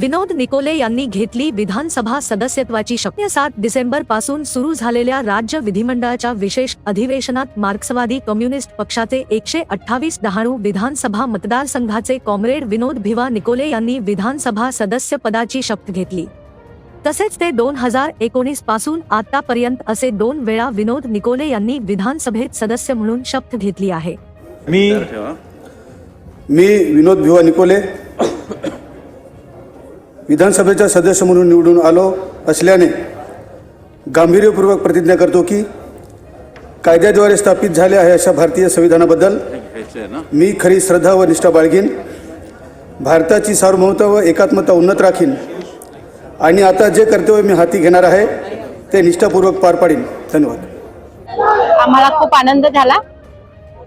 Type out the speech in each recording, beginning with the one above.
विनोद Nikolay यांनी घेतली विधानसभा सदस्यत्वाची शपथ सात डिसेंबरपासून सुरू झालेल्या राज्य विधिमंडळाच्या विशेष अधिवेशनात मार्क्सवादी कम्युनिस्ट पक्षाचे एकशे अठ्ठावीस डहाणू विधानसभा मतदारसंघाचे कॉम्रेड विनोद भिवा निकोले यांनी विधानसभा सदस्य पदाची शपथ घेतली. तसेच ते दोन हजार एकोणीसपासून आतापर्यंत असे दोन वेळा विनोद निकोले यांनी विधानसभेत सदस्य म्हणून शपथ घेतली आहे. मी मी विनोद भिवा निकोले. विधानसभेचा सदस्य म्हणून निवडून आलो असल्याने गांभीर्यपूर्वक प्रतिज्ञा करतो की कायद्याद्वारे स्थापित झाले आहे अशा भारतीय संविधानाबद्दल मी खरी श्रद्धा व निष्ठा बाळगीन. भारताची सार्वभौमता व एकात्मता उन्नत राखीन. आणि आता जे कर्तव्य मी हाती घेणार आहे ते निष्ठापूर्वक पार पाडीन. धन्यवाद. आम्हाला खूप आनंद झाला.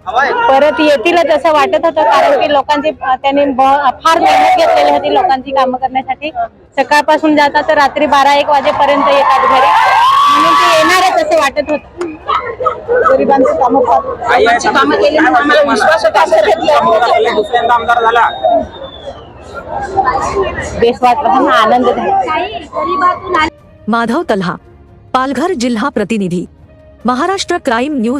परत येतीलच असं वाटत होतं कारण की लोकांची अं, त्यांनी फार मेहनत घेतलेली होती लोकांची कामं करण्यासाठी. सकाळपासून जातात तर रात्री बारा एक वाजेपर्यंत येतात घरी. म्हणून ते येणारच असं वाटत होतं. गरिबांची कामं कामं केली आम्हाला विश्वास होता दुसऱ्यांदा आमदार झाला. आनंद झाला माधव तल्हा पालघर जिल्हा प्रतिनिधी. Maharashtra crime news